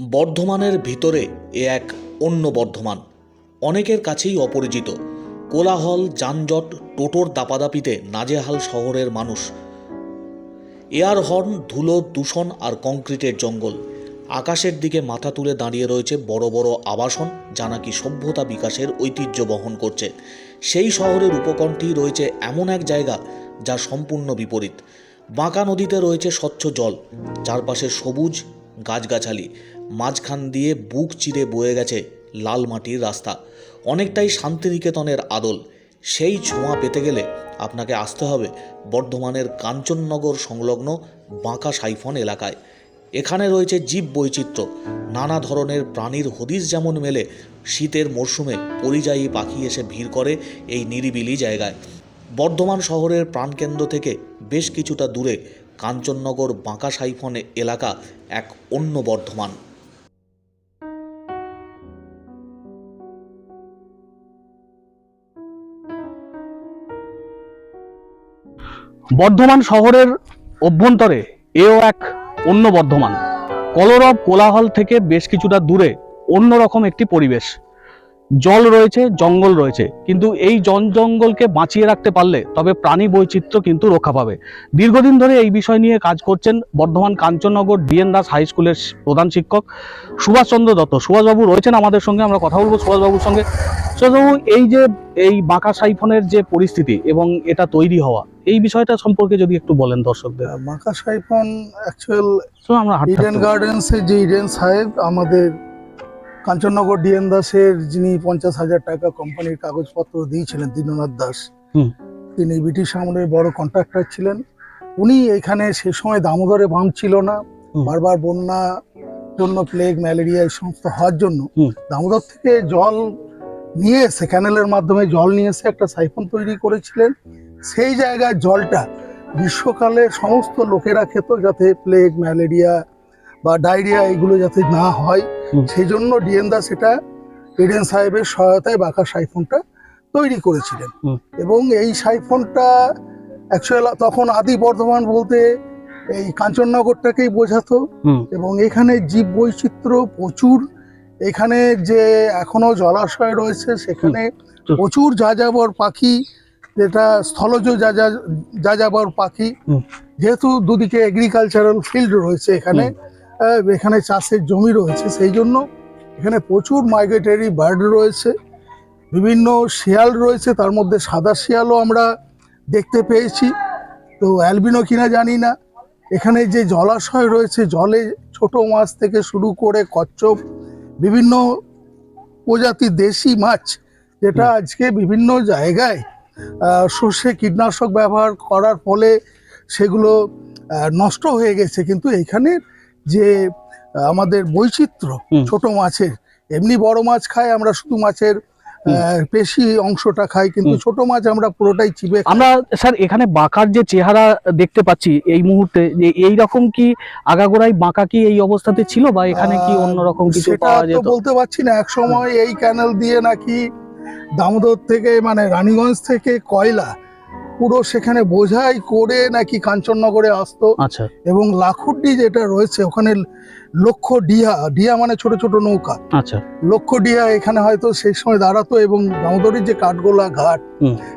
বর্ধমানের ভিতরে এ এক অন্য বর্ধমান। অনেকের কাছেই অপরিচিত। কোলাহল, যানজট, টোটোর দাপাদাপিতে নাজেহাল শহরের মানুষ। এয়ার হর্ন, ধুলো, দূষণ আর কংক্রিটের জঙ্গল। আকাশের দিকে মাথা তুলে দাঁড়িয়ে রয়েছে বড় বড় আবাসন, যা নাকি সভ্যতা বিকাশের ঐতিহ্য বহন করছে। সেই শহরের উপকণ্ঠেই রয়েছে এমন এক জায়গা, যা সম্পূর্ণ বিপরীত। বাঁকা নদীতে রয়েছে স্বচ্ছ জল, চারপাশে সবুজ গাছগাছালি মাঝখান দিয়ে বুক চিরে বয়ে গেছে লাল মাটির রাস্তা। অনেকটাই শান্তিনিকেতনের আদল। সেই ছোঁয়া পেতে গেলে আপনাকে আসতে হবে বর্ধমানের কাঞ্চননগর সংলগ্ন বাঁকা সাইফন এলাকায়। এখানে রয়েছে জীব বৈচিত্র্য। নানা ধরনের প্রাণীর হদিস যেমন মেলে, শীতের মরশুমে পরিযায়ী পাখি এসে ভিড় করে এই নিরিবিলি জায়গায়। বর্ধমান শহরের প্রাণকেন্দ্র থেকে বেশ কিছুটা দূরে কাঞ্চননগর বাঁকা সাইফন এলাকা এক অন্য বর্ধমান। বর্ধমান শহরের অভ্যন্তরে এও এক অন্য বর্ধমান। কলরব কোলাহল থেকে বেশ কিছুটা দূরে অন্যরকম একটি পরিবেশ। জল রয়েছে জঙ্গল রয়েছে। কিন্তু এই জন জঙ্গলকে বাঁচিয়ে রাখতে পারলে তবে প্রাণী বৈচিত্র্য কিন্তু রক্ষা পাবে। দীর্ঘদিন ধরে এই বিষয় নিয়ে কাজ করছেন Bardhaman Kanchannagar D N Das high স্কুলের প্রধান শিক্ষক সুভাষচন্দ্র দত্ত। সুভাষবাবু রয়েছেন আমাদের সঙ্গে আমরা কথা বলব সুভাষবাবুর সঙ্গে। সুভাষবাবু এই যে এই বাঁকা সাইফনের যে পরিস্থিতি এবং এটা তৈরি হওয়া এই বিষয়টা সম্পর্কে যদি একটু বলেন দর্শকদের। বাঁকা সাইফন অ্যাকচুয়াল আমরা ইডেন গার্ডেন্সের যে ইডেন সাহেব আমাদের কাঞ্চননগর ডিএন দাসের যিনি পঞ্চাশ হাজার টাকা কোম্পানির কাগজপত্র দিয়েছিলেন দীননাথ দাস। হুম। তিনি ব্রিটিশ আমলের বড় কন্ট্রাক্টর ছিলেন। উনি এখানে সে সময় দামোদরে বাঁধ ছিল না। বারবার বন্যা জন্য প্লেগ ম্যালেরিয়া এই সমস্ত হওয়ার জন্য দামোদর থেকে জল নিয়ে এসে ক্যানেলের মাধ্যমে জল নিয়ে এসে একটা সাইফন তৈরি করেছিলেন। সেই জায়গায় জলটা গ্রীষ্মকালে সমস্ত লোকেরা খেত যাতে প্লেগ ম্যালেরিয়া বা ডায়রিয়া এগুলো যাতে না হয়। সেই জন্য ডিএন দাস এটা এডেন সাহেবের সহায়তায় বাঁকা সাইফোনটা তৈরি করেছিলেন। এবং এই সাইফোনটা অ্যাকচুয়াল তখন আদি বর্ধমান বলতে এই কাঞ্চননগরটাকেই বোঝাতো। এবং এখানে জীব বৈচিত্র্য প্রচুর। এখানে যে এখনও জলাশয় রয়েছে সেখানে। প্রচুর যাযাবর পাখি যেটা স্থলজ যাযা যাযাবর পাখি। যেহেতু দুদিকে এগ্রিকালচারাল ফিল্ড রয়েছে এখানে এখানে চাষের জমি রয়েছে। সেই জন্য এখানে প্রচুর মাইগ্রেটারি বার্ড রয়েছে। বিভিন্ন শিয়াল রয়েছে তার মধ্যে সাদা শিয়ালও আমরা দেখতে পেয়েছি। তো অ্যালবিনো কিনা জানি না। এখানে যে জলাশয় রয়েছে জলে ছোট মাছ থেকে শুরু করে কচ্ছপ বিভিন্ন প্রজাতির দেশি মাছ যেটা আজকে বিভিন্ন জায়গায় সর্ষে কীটনাশক ব্যবহার করার ফলে সেগুলো নষ্ট হয়ে গেছে। কিন্তু এখানে যে আমাদের বৈচিত্র্য। ছোট মাছের। এমনি বড় মাছ খাই আমরা শুধু মাছের পেশি অংশটা খাই কিন্তু। ছোট মাছ আমরা পুরোটাই চিবে আমরা স্যার এখানে বাঁকার যে চেহারা দেখতে পাচ্ছি এই মুহূর্তে যে এই রকম কি আগাগোড়াই বাঁকা কি এই অবস্থাতে ছিল বা এখানে কি অন্য রকম কিছু সেটা পাওয়া যেত? বলতে পারছি না। এক সময় এই ক্যানেল দিয়ে নাকি দামোদর থেকে মানে রানীগঞ্জ থেকে কয়লা পুরো সেখানে বোঝাই করে নাকি কাঞ্চননগরে আসতো। আচ্ছা। এবং লাখুড্ডি যেটা রয়েছে ওখানে লক্ষ ডিহা ডিহা মানে ছোট ছোট নৌকা। আচ্ছা। লক্ষ ডিহা এখানে হয়তো সেই সময় দাঁড়াতো এবং দামোদরের যে কাঠগোলা ঘাট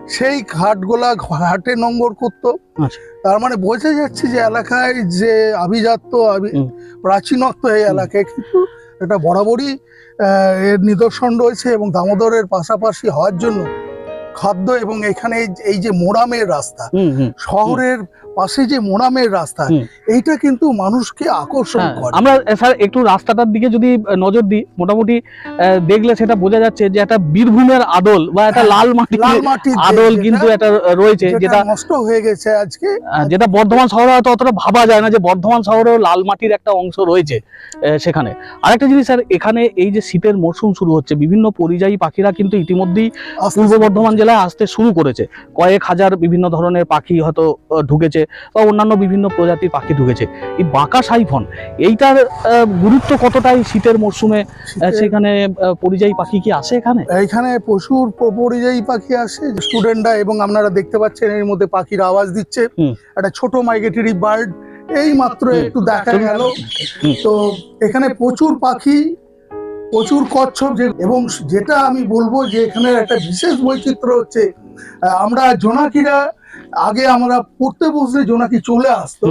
সেই ঘাটগোলা ঘাটে নম্বর করতো। আচ্ছা। তার মানে বোঝা যাচ্ছে যে এলাকায় যে আভিজাত্য আভি- প্রাচীনত্ব এই এলাকায় কিন্তু এটা বরাবরই এর নিদর্শন রয়েছে এবং দামোদরের পাশাপাশি হওয়ার জন্য খাদ্য এবং এখানে এই- যে মোরামের রাস্তা শহরের পাশে যে মোরামের রাস্তা এইটা কিন্তু মানুষকে আকর্ষণ হ্যাঁ, করে। আমরা স্যার একটু রাস্তাটার দিকে যদি নজর দিই মোটামুটি দেখলে সেটা বোঝা যাচ্ছে যে একটা বীরভূমের আদল বা একটা হ্যাঁ, লাল মাটি আদল কিন্তু একটা রয়েছে যেটা নষ্ট হয়ে গেছে আজকে। যেটা বর্ধমান শহরে হয়তো অতটা ভাবা যায় না যে বর্ধমান শহরেও লাল মাটির একটা অংশ রয়েছে সেখানে। আরেকটা জিনিস স্যার এখানে এই যে শীতের মরশুম শুরু হচ্ছে বিভিন্ন পরিযায়ী পাখিরা কিন্তু ইতিমধ্যেই পূর্ব বর্ধমান জেলায় আসতে শুরু করেছে। কয়েক হাজার বিভিন্ন ধরনের পাখি হয়তো ঢুকেছে। বা অন্যান্য বিভিন্ন প্রজাতির পাখি ঢুকেছে। এই বাঁকা সাইফন এইটার গুরুত্ব কতটাই শীতের মরশুমে? সেখানে পরিযায়ী পাখি কি আসে এখানে? এখানে প্রচুর পরিযায়ী পাখি আসে। স্টুডেন্টরা এবং আপনারা দেখতে পাচ্ছেন এর মধ্যে পাখির আওয়াজ দিচ্ছে। একটা ছোট মাইগ্রেটরি বার্ড এই মাত্র একটু দেখা গেল। তো এখানে প্রচুর পাখি প্রচুর কচ্ছপ যে- এবং যেটা আমি বলব যে এখানে একটা বিশেষ বৈচিত্র্য হচ্ছে আমরা জোনাকিরা আগে আমরা পড়তে বসলে জোনাকি চলে আসতো।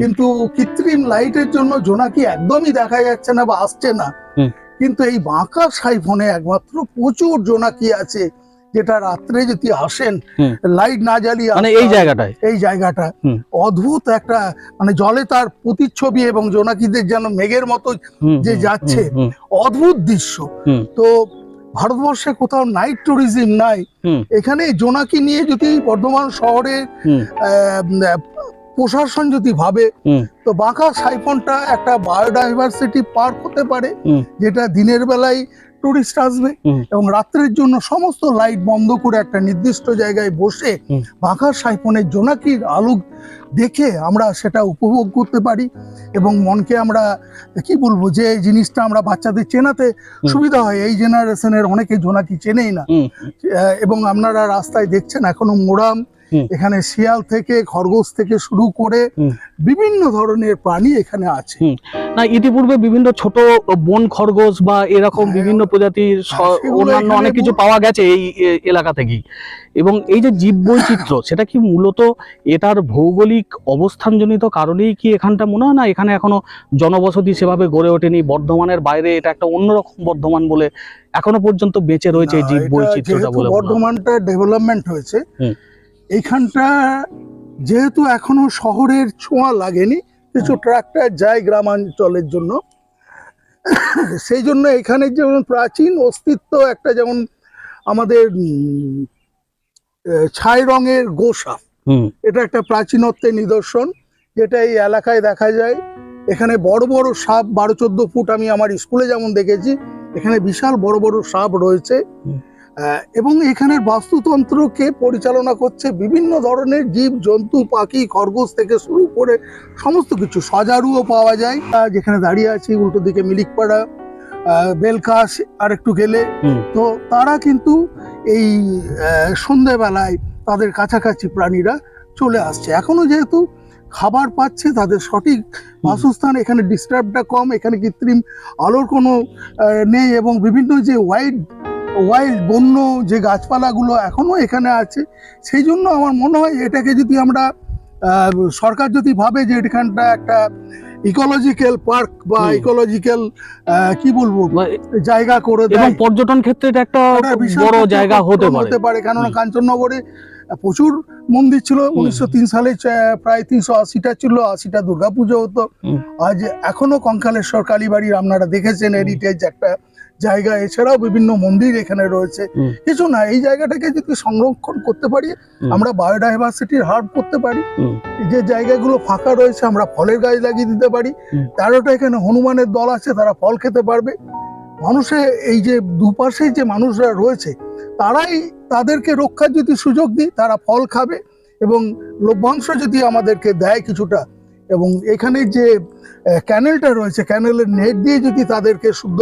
কিন্তু কৃত্রিম লাইটের জন্য জোনাকি একদমই দেখা যাচ্ছে না বা আসছে না। কিন্তু এই বাঁকা সাইফোনে একমাত্র প্রচুর জোনাকি আছে যেটা রাত্রে যদি আসেন লাইট না জ্বালিয়ে মানে এই জায়গাটায়? এই জায়গাটা। অদ্ভুত একটা মানে জলে তার প্রতিচ্ছবি এবং জোনাকিদের যেন মেঘের মতো যে যাচ্ছে, অদ্ভুত দৃশ্য। তো ভারতবর্ষে কোথাও নাইট ট্যুরিজম নাই। এখানে জোনাকি নিয়ে যদি বর্ধমান শহরে প্রশাসন যদি ভাবে তো বাঁকা সাইফনটা একটা বায়োডাইভার্সিটি পার্ক হতে পারে যেটা দিনের বেলায় টুরিস্ট আসবে এবং রাত্রের জন্য সমস্ত লাইট বন্ধ করে একটা নির্দিষ্ট জায়গায় বসে। বাঁকা সাইফনের জোনাকির আলোক দেখে আমরা সেটা উপভোগ করতে পারি এবং মনকে আমরা কি বলব যে এই জিনিসটা আমরা বাচ্চাদের চেনাতে সুবিধা হয় এই জেনারেশনের অনেকে জোনাকি চেনেই না এবং আপনারা রাস্তায় দেখছেন এখনও মোরাম। এখানে শিয়াল থেকে খরগোশ থেকে শুরু করে বিভিন্ন ধরনের প্রাণী এখানে আছে। না ইতিপূর্বে বিভিন্ন ছোট বন খরগোশ বা এরকম হ্যাঁ। বিভিন্ন প্রজাতির হ্যাঁ, অন্যান্য অনেক কিছু পাওয়া গেছে এই এলাকা থেকেই। এবং এই যে জীব বৈচিত্র্য সেটা কি মূলত এটার ভৌগোলিক অবস্থানজনিত কারণেই কি এখানটা মনে হয় না? এখানে এখনও জনবসতি সেভাবে গড়ে ওঠেনি বর্ধমানের বাইরে এটা একটা অন্যরকম বর্ধমান বলে এখনও পর্যন্ত বেঁচে রয়েছে এই এটা যেহেতু বলে বর্ধমানটা ডেভেলপমেন্ট হয়েছে। এইখানটা যেহেতু এখনও শহরের ছোঁয়া লাগেনি কিছু ট্রাক্টর যায় গ্রামাঞ্চলের জন্য। সেই জন্য এখানে যেমন প্রাচীন অস্তিত্ব একটা যেমন আমাদের ছাই রঙের গোসা। এটা একটা প্রাচীনত্বের নিদর্শন যেটা এই এলাকায় দেখা যায়। এখানে বড় বড় সাপ বারো চোদ্দ ফুট আমি আমার স্কুলে যেমন দেখেছি এখানে বিশাল বড় বড় সাপ রয়েছে। এবং এখানের বাস্তুতন্ত্রকে পরিচালনা করছে বিভিন্ন ধরনের জীব জন্তু পাখি খরগোশ থেকে শুরু করে সমস্ত কিছু। সজারুও পাওয়া যায়। যেখানে দাঁড়িয়ে আছি উল্টো দিকে মিলিকপাড়া বেলকাশ আর একটু গেলে তো তারা কিন্তু এই সন্ধেবেলায় তাদের কাছাকাছি প্রাণীরা চলে আসছে। এখনও যেহেতু খাবার পাচ্ছে তাদের সঠিক বাসস্থান এখানে ডিস্টার্বটা কম এখানে কৃত্রিম আলোর কোনো নেই এবং বিভিন্ন যে ওয়াইল্ড ওয়াইল্ড বন্য যে গাছপালাগুলো এখনও এখানে আছে সেই জন্য আমার মনে হয় এটাকে যদি আমরা সরকার যদি ভাবে যে এখানটা একটা ইকোলজিক্যাল পার্ক বা ইকোলজিক্যাল কি বলব জায়গা করে এবং পর্যটন ক্ষেত্রে এটা একটা বড় জায়গা হতে পারে। হতে পারে কেননা কাঞ্চননগরে প্রচুর মন্দির ছিল উনিশশো তিন সালে প্রায় তিনশো আশিটা ছিল আশিটা দুর্গাপুজো হতো। আজ এখনও কঙ্কালেশ্বর কালীবাড়ির আপনারা দেখেছেন। হেরিটেজ একটা জায়গা এছাড়াও বিভিন্ন মন্দির এখানে রয়েছে। কিছু না এই জায়গাটাকে যদি সংরক্ষণ করতে পারি। আমরা বায়োডাইভার্সিটির হার্ব করতে পারি। যে জায়গাগুলো ফাঁকা রয়েছে আমরা ফলের গাছ লাগিয়ে দিতে পারি। তেরোটা এখানে হনুমানের দল আছে তারা ফল খেতে পারবে। মানুষের এই যে দুপাশে যে মানুষরা রয়েছে তারাই তাদেরকে রক্ষার যদি সুযোগ দিই তারা ফল খাবে এবং লভ্যাংশ যদি আমাদেরকে দেয় কিছুটা এবং এখানে যে ক্যানেলটা রয়েছে ক্যানেলের নেট দিয়ে যদি তাদেরকে শুদ্ধ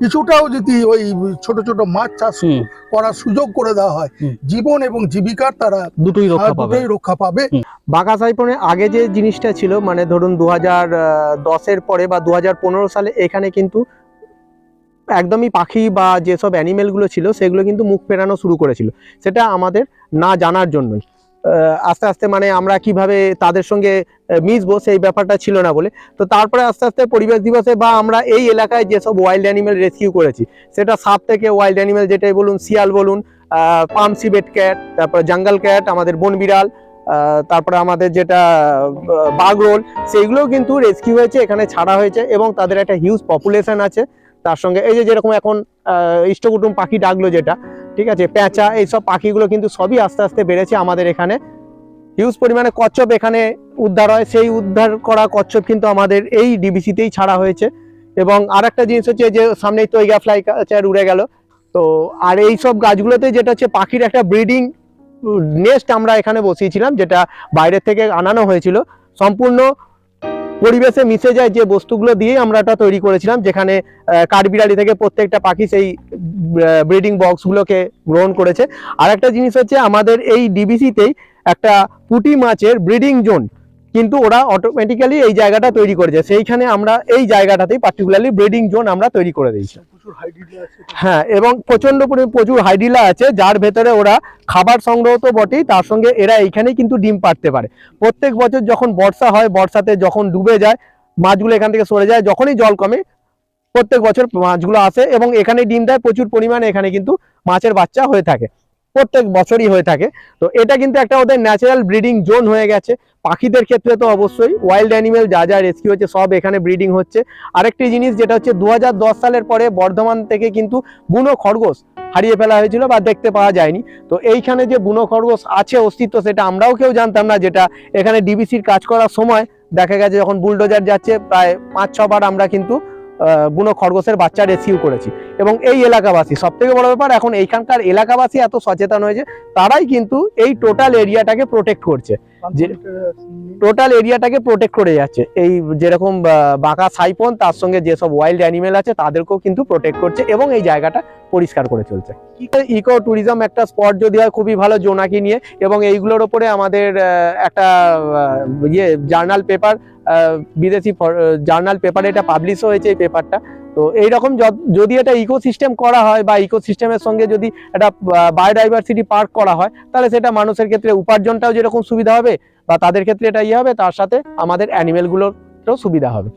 কিছুটাও যদি ওই ছোট ছোট মাছ চাষ করার সুযোগ করে দেওয়া হয় জীবন এবং জীবিকার তারা দুটোই রক্ষা পাবে দুটোই রক্ষা পাবে। বাঘা সাইপনে আগে যে জিনিসটা ছিল মানে ধরুন দু হাজার দশের পরে বা দু পনেরো সালে এখানে কিন্তু একদমই পাখি বা যেসব অ্যানিমেলগুলো ছিল সেগুলো কিন্তু মুখ ফেরানো শুরু করেছিল। সেটা আমাদের না জানার জন্যই। আস্তে আস্তে মানে আমরা কীভাবে তাদের সঙ্গে মিশবো সেই ব্যাপারটা ছিল না বলে। তো তারপরে আস্তে আস্তে পরিবেশ দিবসে বা আমরা এই এলাকায় যেসব ওয়াইল্ড অ্যানিমেল রেস্কিউ করেছি সেটা সাপ থেকে ওয়াইল্ড অ্যানিমেল যেটাই বলুন শিয়াল বলুন পাম সিবেট ক্যাট তারপরে জঙ্গল ক্যাট আমাদের বন বিড়াল তারপরে আমাদের যেটা আহ, বাগরোল সেইগুলোও কিন্তু রেস্কিউ হয়েছে এখানে ছাড়া হয়েছে এবং তাদের একটা হিউজ পপুলেশন আছে। তার সঙ্গে এই যে যেরকম এখন ইষ্টকুটুম পাখি ডাকলো যেটা ঠিক আছে, পেঁচা, এইসব পাখিগুলো কিন্তু সবই আস্তে আস্তে বেড়েছে আমাদের এখানে। হিউজ পরিমাণে কচ্ছপ এখানে উদ্ধার হয়, সেই উদ্ধার করা কচ্ছপ কিন্তু আমাদের এই ডিবিসিতেই ছাড়া হয়েছে। এবং আর একটা জিনিস হচ্ছে যে, সামনেই তৈগা ফ্লাই কাচার উড়ে গেল। তো, আর এই সব গাছগুলোতে যেটা হচ্ছে পাখির একটা ব্রিডিং নেস্ট আমরা এখানে বসিয়েছিলাম, যেটা বাইরের থেকে আনানো হয়েছিল। সম্পূর্ণ পরিবেশে মিশে যায় যে বস্তুগুলো দিয়েই আমরা এটা তৈরি করেছিলাম, যেখানে কাঠবিড়ালি থেকে প্রত্যেকটা পাখি সেই ব্রিডিং বক্সগুলোকে গ্রহণ করেছে। আর একটা জিনিস হচ্ছে আমাদের এই ডিবিসিতেই একটা পুটি মাছের ব্রিডিং জোন কিন্তু ওরা অটোমেটিক্যালি এই জায়গাটা তৈরি করেছে। সেইখানে আমরা এই জায়গাটাতেই পার্টিকুলারলি ব্রিডিং জোন আমরা তৈরি করে দিয়েছি। হ্যাঁ এবং প্রচণ্ড পরিমাণে প্রচুর হাইডিলা আছে যার ভেতরে ওরা খাবার সংগ্রহ তো বটেই তার সঙ্গে এরা এইখানেই কিন্তু ডিম পাড়তে পারে। প্রত্যেক বছর যখন বর্ষা হয় বর্ষাতে যখন ডুবে যায় মাছগুলো এখান থেকে সরে যায় যখনই জল কমে প্রত্যেক বছর মাছগুলো আসে এবং এখানে ডিম দেয় প্রচুর পরিমাণে এখানে কিন্তু মাছের বাচ্চা হয়ে থাকে। প্রত্যেক বছরই হয়ে থাকে। তো এটা কিন্তু একটা ওদের ন্যাচারাল ব্রিডিং জোন হয়ে গেছে। পাখিদের ক্ষেত্রে তো অবশ্যই ওয়াইল্ড অ্যানিমেল যা যা রেস্কিউ হচ্ছে সব এখানে ব্রিডিং হচ্ছে। আরেকটি জিনিস যেটা হচ্ছে দু হাজার দশ সালের পরে বর্ধমান থেকে কিন্তু বুনো খরগোশ হারিয়ে ফেলা হয়েছিল বা দেখতে পাওয়া যায়নি। তো এইখানে যে বুনো খরগোশ আছে অস্তিত্ব সেটা আমরাও কেউ জানতাম না, যেটা এখানে ডিবিসির কাজ করার সময় দেখা গেছে যখন বুলডোজার যাচ্ছে, প্রায় পাঁচ ছবার আমরা কিন্তু বুনো খরগোশের বাচ্চা রেসিউ করেছি। এবং এই এলাকাবাসী সব থেকে বড় ব্যাপার, এখন এইখানকার এলাকাবাসী এত সচেতন হয়েছে, তারাই কিন্তু এই টোটাল এরিয়াটাকে প্রোটেক্ট করছে। যে- টোটাল এরিয়াটাকে প্রোটেক্ট করে যাচ্ছে। এই যেরকম বাঁকা সাইপন, তার সঙ্গে যেসব ওয়াইল্ড অ্যানিমেল আছে, তাদেরকেও কিন্তু প্রোটেক্ট করছে এবং এই জায়গাটা পরিষ্কার করে চলছে। ইকো ট্যুরিজম একটা স্পট যদি হয়, খুবই ভালো জোনাকি নিয়ে এবং এইগুলোর ওপরে আমাদের একটা ইয়ে জার্নাল পেপার বিদেশি জার্নাল পেপারে এটা পাবলিশ হয়েছে এই পেপারটা তো এইরকম যদি এটা ইকোসিস্টেম করা হয় বা ইকোসিস্টেমের সঙ্গে যদি একটা বায়োডাইভার্সিটি পার্ক করা হয়, তাহলে সেটা মানুষের ক্ষেত্রে উপার্জনটাও যেরকম সুবিধা হবে বা তাদের ক্ষেত্রে এটা ইয়ে হবে, তার সাথে আমাদের অ্যানিমেলগুলোরও সুবিধা হবে।